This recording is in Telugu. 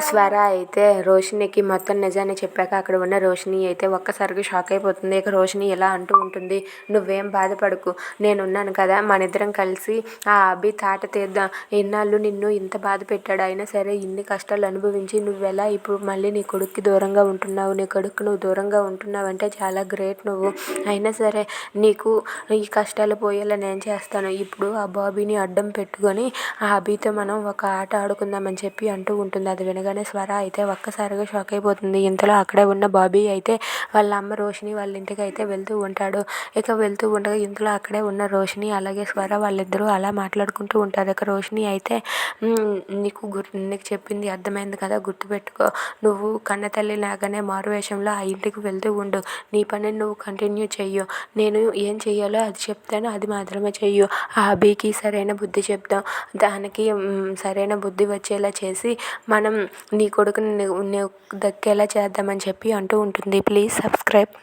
స్వర అయితే రోషినికి మొత్తం నిజాన్ని చెప్పాక అక్కడ ఉన్న రోషిని అయితే ఒక్కసారిగా షాక్ అయిపోతుంది. ఇక రోషిని ఇలా అంటూ ఉంటుంది నువ్వేం బాధపడకు నేనున్నాను కదా మన ఇద్దరం కలిసి ఆ అభి తాట తీద్దాం. ఇన్నాళ్ళు నిన్ను ఇంత బాధ పెట్టాడు అయినా సరే ఇన్ని కష్టాలు అనుభవించి నువ్వెలా ఇప్పుడు మళ్ళీ నీ కొడుక్కి దూరంగా ఉంటున్నావు? నీ కొడుకు నువ్వు దూరంగా ఉంటున్నావు అంటే చాలా గ్రేట్ నువ్వు. అయినా సరే నీకు ఈ కష్టాలు పోయేలా నేను చేస్తాను. ఇప్పుడు ఆ బాబీని అడ్డం పెట్టుకొని ఆ అభితో మనం ఒక ఆట ఆడుకుందామని చెప్పి అంటూ ఉంటుంది. అది అనగానే స్వర అయితే ఒక్కసారిగా షాక్ అయిపోతుంది. ఇంతలో అక్కడే ఉన్న బాబీ అయితే వాళ్ళ అమ్మ రోషిని వాళ్ళ ఇంటికి అయితే వెళ్తూ ఉంటాడు. ఇక వెళ్తూ ఉండగా ఇంతలో అక్కడే ఉన్న రోషిని అలాగే స్వర వాళ్ళిద్దరూ అలా మాట్లాడుకుంటూ ఉంటారు. ఇక రోషిని అయితే నీకు గుర్తు నీకు చెప్పింది అర్థమైంది కదా గుర్తుపెట్టుకో. నువ్వు కన్న తల్లి లాగానే మారువేషంలో ఆ ఇంటికి వెళ్తూ ఉండు. నీ పని నువ్వు కంటిన్యూ చెయ్యు. నేను ఏం చెయ్యాలో అది చెప్తాను అది మాత్రమే చెయ్యు. ఆ అభికి సరైన బుద్ధి చెప్దాం. దానికి సరైన బుద్ధి వచ్చేలా చేసి మనం నీ కొడుకుని నువ్వు దక్కేలా చేద్దామని చెప్పి అంటూ ఉంటుంది. Please subscribe.